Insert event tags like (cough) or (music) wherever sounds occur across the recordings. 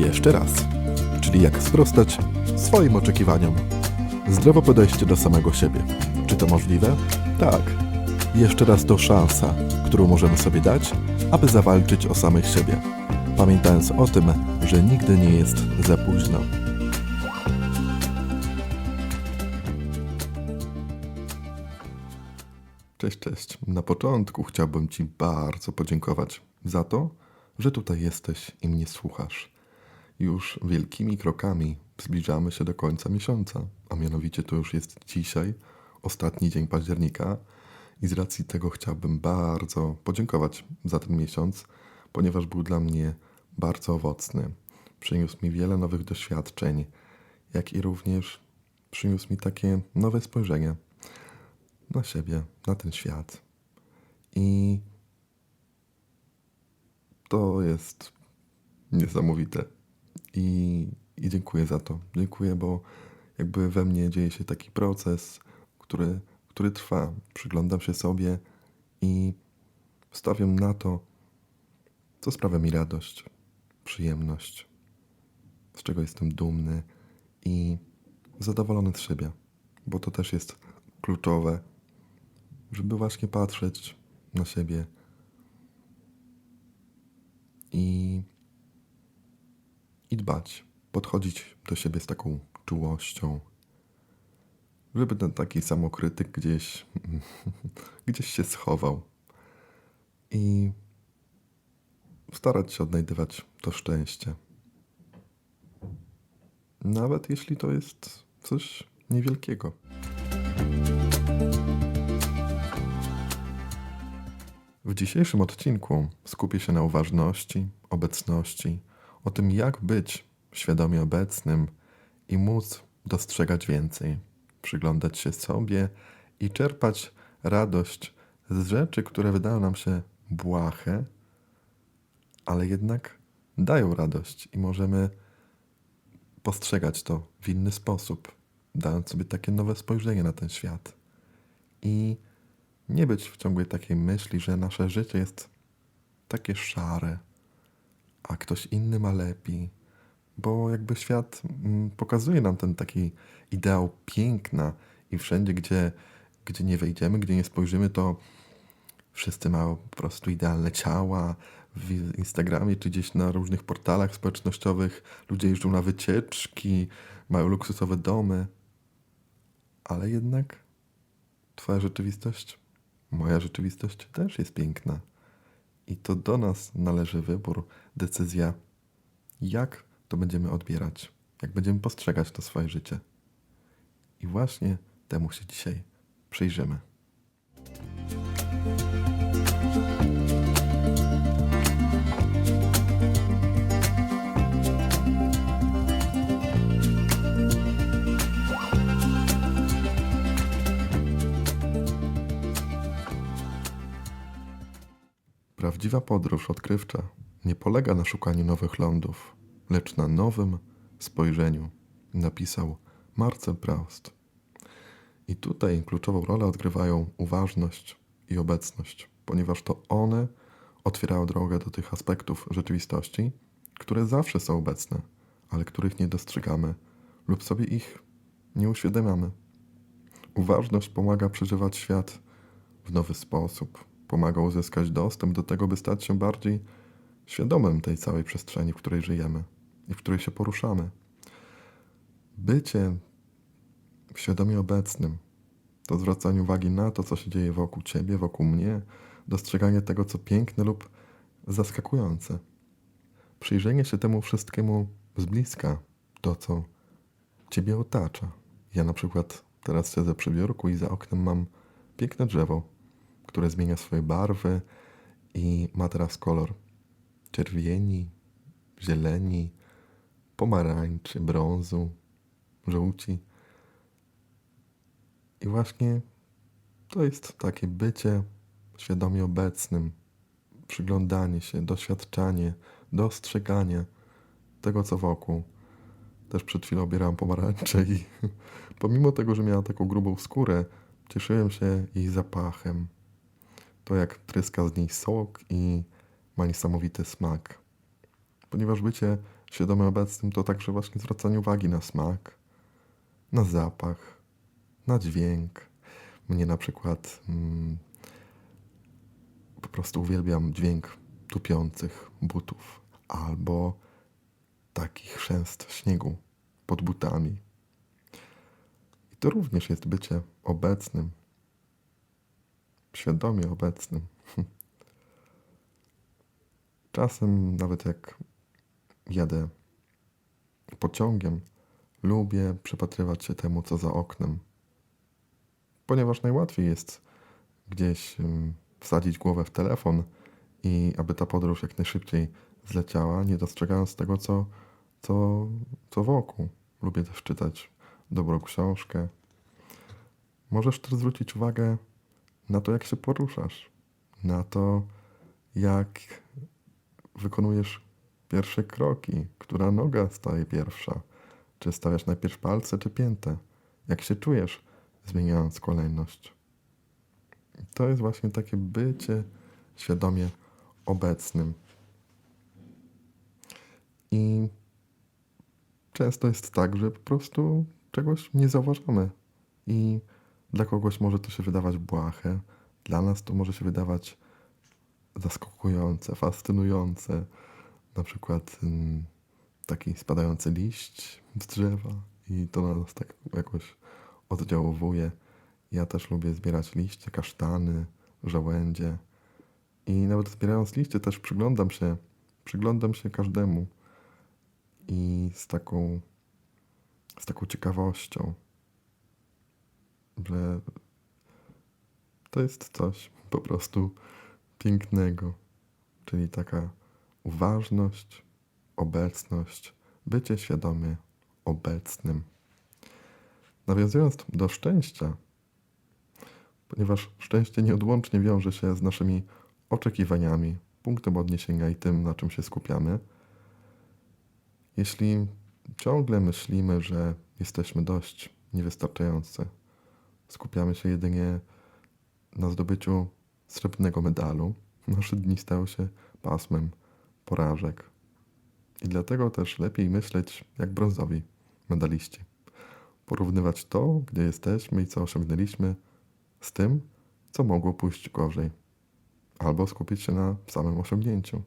Jeszcze raz. Czyli jak sprostać swoim oczekiwaniom. Zdrowe podejście do samego siebie. Czy to możliwe? Tak. Jeszcze raz to szansa, którą możemy sobie dać, aby zawalczyć o samych siebie. Pamiętając o tym, że nigdy nie jest za późno. Cześć, cześć. Na początku chciałbym Ci bardzo podziękować za to, że tutaj jesteś i mnie słuchasz. Już wielkimi krokami zbliżamy się do końca miesiąca, a mianowicie to już jest dzisiaj, ostatni dzień października i z racji tego chciałbym bardzo podziękować za ten miesiąc, ponieważ był dla mnie bardzo owocny. Przyniósł mi wiele nowych doświadczeń, jak i również przyniósł mi takie nowe spojrzenie na siebie, na ten świat. I to jest niesamowite. I, I dziękuję za to. Dziękuję, bo jakby we mnie dzieje się taki proces, który, który trwa. Przyglądam się sobie i stawiam na to, co sprawia mi radość, przyjemność, z czego jestem dumny i zadowolony z siebie, bo to też jest kluczowe, żeby właśnie patrzeć na siebie i, dbać, podchodzić do siebie z taką czułością, żeby ten taki samokrytyk gdzieś, (laughs) gdzieś się schował i starać się odnajdywać to szczęście. Nawet jeśli to jest coś niewielkiego. W dzisiejszym odcinku skupię się na uważności, obecności, o tym, jak być świadomie obecnym i móc dostrzegać więcej, przyglądać się sobie i czerpać radość z rzeczy, które wydają nam się błahe, ale jednak dają radość i możemy postrzegać to w inny sposób, dając sobie takie nowe spojrzenie na ten świat. I nie być w ciągłej takiej myśli, że nasze życie jest takie szare, a ktoś inny ma lepiej, bo jakby świat mm, pokazuje nam ten taki ideał piękna i wszędzie, gdzie, gdzie nie wejdziemy, gdzie nie spojrzymy, to wszyscy mają po prostu idealne ciała. W Instagramie czy gdzieś na różnych portalach społecznościowych ludzie jeżdżą na wycieczki, mają luksusowe domy, ale jednak Twoja rzeczywistość moja rzeczywistość też jest piękna. I to do nas należy wybór, decyzja, jak to będziemy odbierać, jak będziemy postrzegać to swoje życie. I właśnie temu się dzisiaj przyjrzymy. Prawdziwa podróż odkrywcza nie polega na szukaniu nowych lądów, lecz na nowym spojrzeniu, napisał Marcel Proust. I tutaj kluczową rolę odgrywają uważność i obecność, ponieważ to one otwierają drogę do tych aspektów rzeczywistości, które zawsze są obecne, ale których nie dostrzegamy lub sobie ich nie uświadamiamy. Uważność pomaga przeżywać świat w nowy sposób, pomaga uzyskać dostęp do tego, by stać się bardziej świadomym tej całej przestrzeni, w której żyjemy i w której się poruszamy. Bycie świadomie obecnym to zwracanie uwagi na to, co się dzieje wokół ciebie, wokół mnie, dostrzeganie tego, co piękne lub zaskakujące. Przyjrzenie się temu wszystkiemu z bliska, to, co ciebie otacza. Ja na przykład teraz siedzę przy biurku i za oknem mam piękne drzewo, które zmienia swoje barwy i ma teraz kolor czerwieni, zieleni, pomarańczy, brązu, żółci. I właśnie to jest takie bycie świadomie obecnym, przyglądanie się, doświadczanie, dostrzeganie tego, co wokół. Też przed chwilą obierałam pomarańcze i (laughs) pomimo tego, że miała taką grubą skórę, cieszyłem się jej zapachem, to jak tryska z niej sok i ma niesamowity smak. Ponieważ bycie świadomie obecnym to także właśnie zwracanie uwagi na smak, na zapach, na dźwięk. Mnie na przykład mm, po prostu uwielbiam dźwięk tupiących butów albo taki chrzęst śniegu pod butami. I to również jest bycie obecnym, świadomie obecnym. (laughs) Czasem, nawet jak jadę pociągiem, lubię przypatrywać się temu, co za oknem, ponieważ najłatwiej jest gdzieś wsadzić głowę w telefon i aby ta podróż jak najszybciej zleciała, nie dostrzegając tego, co, co, co wokół. Lubię też czytać dobrą książkę. Możesz też zwrócić uwagę na to, jak się poruszasz, na to, jak wykonujesz pierwsze kroki, która noga staje pierwsza, czy stawiasz najpierw palce, czy piętę, jak się czujesz, zmieniając kolejność. To jest właśnie takie bycie świadomie obecnym. I często jest tak, że po prostu czegoś nie zauważamy. I dla kogoś może to się wydawać błahe, dla nas to może się wydawać zaskakujące, fascynujące. Na przykład taki spadający liść z drzewa i to na nas tak jakoś oddziałowuje. Ja też lubię zbierać liście, kasztany, żołędzie. I nawet zbierając liście też przyglądam się, przyglądam się każdemu. I z taką, z taką ciekawością, że to jest coś po prostu pięknego. Czyli taka uważność, obecność, bycie świadomie obecnym. Nawiązując do szczęścia, ponieważ szczęście nieodłącznie wiąże się z naszymi oczekiwaniami, punktem odniesienia i tym, na czym się skupiamy. Jeśli ciągle myślimy, że jesteśmy dość niewystarczający, skupiamy się jedynie na zdobyciu srebrnego medalu, nasze dni stają się pasmem porażek. I dlatego też lepiej myśleć jak brązowi medaliści. Porównywać to, gdzie jesteśmy i co osiągnęliśmy, z tym, co mogło pójść gorzej. Albo skupić się na samym osiągnięciu.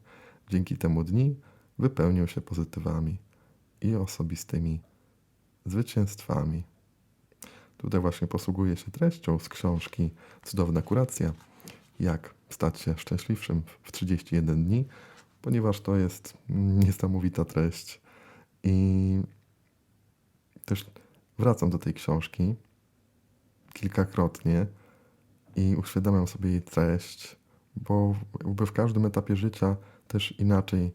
Dzięki temu dni wypełnią się pozytywami i osobistymi zwycięstwami. Tutaj właśnie posługuję się treścią z książki Cudowna kuracja. Jak stać się szczęśliwszym w 31 dni, ponieważ to jest niesamowita treść. I też wracam do tej książki kilkakrotnie i uświadamiam sobie jej treść, bo w każdym etapie życia też inaczej,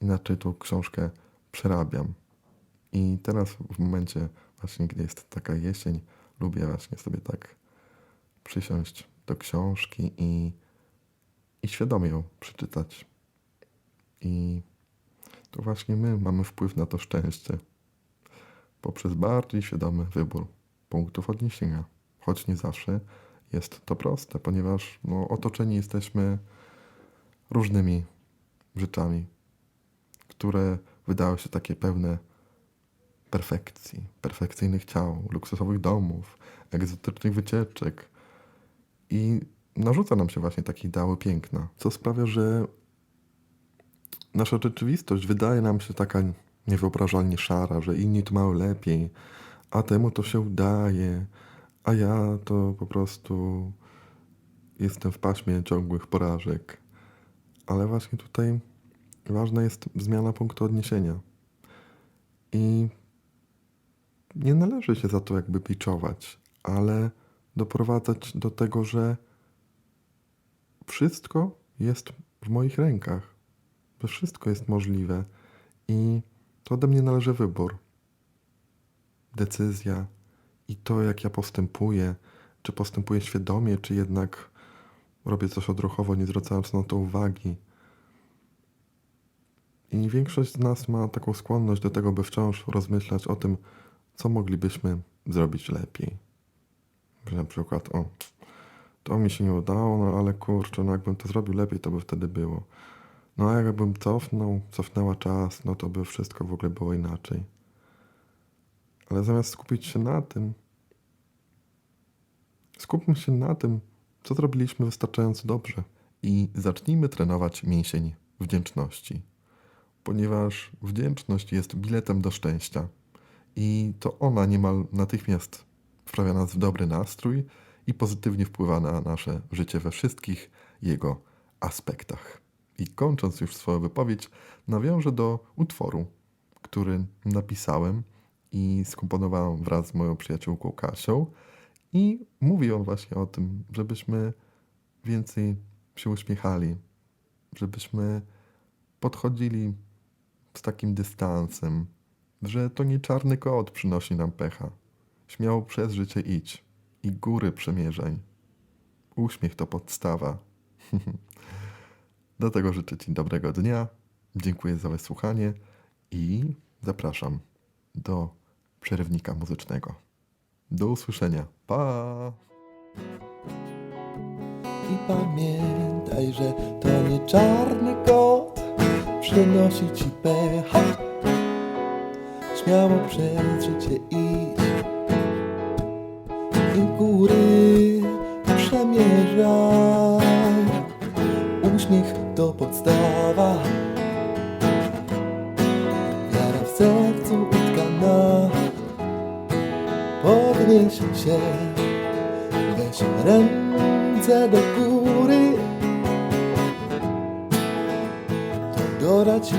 inaczej tą książkę przerabiam. I teraz w momencie właśnie, gdy jest taka jesień, lubię właśnie sobie tak przysiąść do książki i, i świadomie ją przeczytać. I to właśnie my mamy wpływ na to szczęście poprzez bardziej świadomy wybór punktów odniesienia. Choć nie zawsze jest to proste, ponieważ no, otoczeni jesteśmy różnymi rzeczami, które wydały się takie pełne perfekcji, perfekcyjnych ciał, luksusowych domów, egzotycznych wycieczek. I narzuca nam się właśnie takie ideały piękna, co sprawia, że nasza rzeczywistość wydaje nam się taka niewyobrażalnie szara, że inni to mają lepiej, a temu to się udaje, a ja to po prostu jestem w paśmie ciągłych porażek. Ale właśnie tutaj ważna jest zmiana punktu odniesienia. I nie należy się za to jakby biczować, ale doprowadzać do tego, że wszystko jest w moich rękach, że wszystko jest możliwe i to ode mnie należy wybór, decyzja i to, jak ja postępuję, czy postępuję świadomie, czy jednak robię coś odruchowo, nie zwracając na to uwagi. I większość z nas ma taką skłonność do tego, by wciąż rozmyślać o tym, co moglibyśmy zrobić lepiej. Że na przykład, o, to mi się nie udało, no ale kurczę, no jakbym to zrobił lepiej, to by wtedy było. No a jakbym cofnął, cofnęła czas, no to by wszystko w ogóle było inaczej. Ale zamiast skupić się na tym, skupmy się na tym, co zrobiliśmy wystarczająco dobrze i zacznijmy trenować mięsień wdzięczności, ponieważ wdzięczność jest biletem do szczęścia i to ona niemal natychmiast wprawia nas w dobry nastrój i pozytywnie wpływa na nasze życie we wszystkich jego aspektach. I kończąc już swoją wypowiedź, nawiążę do utworu, który napisałem i skomponowałem wraz z moją przyjaciółką Kasią. I mówi on właśnie o tym, żebyśmy więcej się uśmiechali, żebyśmy podchodzili z takim dystansem, że to nie czarny kot przynosi nam pecha. Śmiało przez życie idź i góry przemierzaj. Uśmiech to podstawa. (laughs) Dlatego życzę Ci dobrego dnia, dziękuję za wysłuchanie i zapraszam do przerywnika muzycznego. Do usłyszenia. Pa! I pamiętaj, że to nie czarny kot przynosi ci pecha. Śmiało przez życie idź i góry przemierzaj. Uśmiech to podstawa, wiara w sercu utkana. Podnieś się, weź ręce do góry. To doda ci